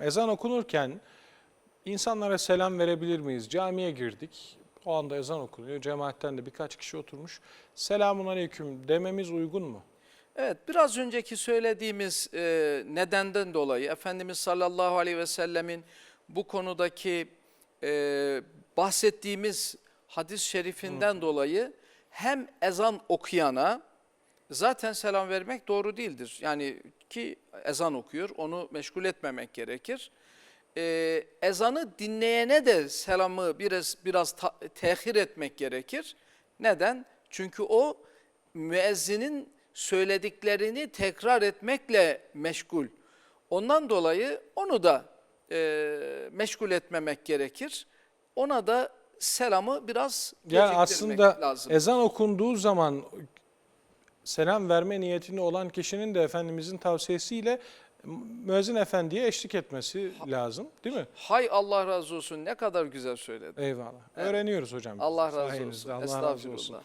Ezan okunurken insanlara selam verebilir miyiz? Camiye girdik. O anda ezan okunuyor. Cemaatten de birkaç kişi oturmuş. Selamun aleyküm dememiz uygun mu? Evet biraz önceki söylediğimiz e, nedenden dolayı Efendimiz sallallahu aleyhi ve sellemin bu konudaki e, bahsettiğimiz hadis-i şerifinden dolayı hem ezan okuyana zaten selam vermek doğru değildir. Yani ki ezan okuyor onu meşgul etmemek gerekir. E, ezanı dinleyene de selamı biraz biraz tehir etmek gerekir. Neden? Çünkü o müezzinin söylediklerini tekrar etmekle meşgul. Ondan dolayı onu da e, meşgul etmemek gerekir. Ona da selamı biraz Yani aslında lazım. ezan okunduğu zaman selam verme niyetinde olan kişinin de Efendimizin tavsiyesiyle müezzin efendiye eşlik etmesi lazım değil mi? Hay Allah razı olsun ne kadar güzel söyledin. Eyvallah. Öğreniyoruz hocam. Allah razı olsun. Allah razı olsun.